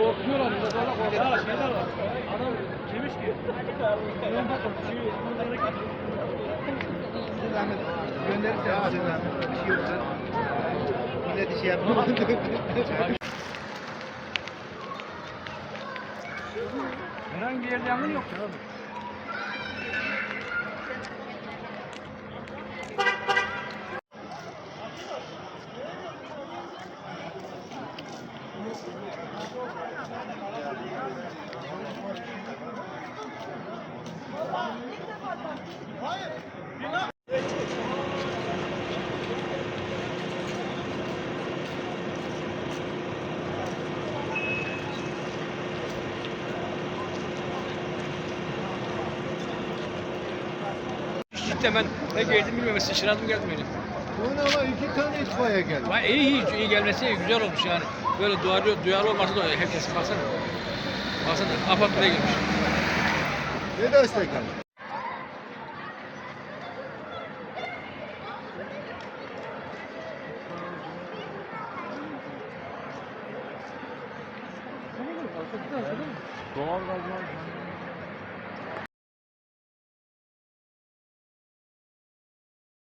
Korkuyorlar. Burada böyle. Şeyler var. Adam demiş ki. "Ulan bakın, şey, bunlara git." Ahmet gönderirsen ya. bir şey yoksa millet işi yapmıyor. Herhangi bir yerde yangın yok ya. Cidden ben ne geldim bilmiyorum. Şaşırdım geldim benim. Buna ama iki tane itfaiye geldi. Vay iyi iyi, iyi gelmesi iyi, güzel olmuş yani. Böyle duyarlı, duyarlı olması da herkes baksana. Baksana apartmana girmiş. Ne destek geldi? Doğal gaz var.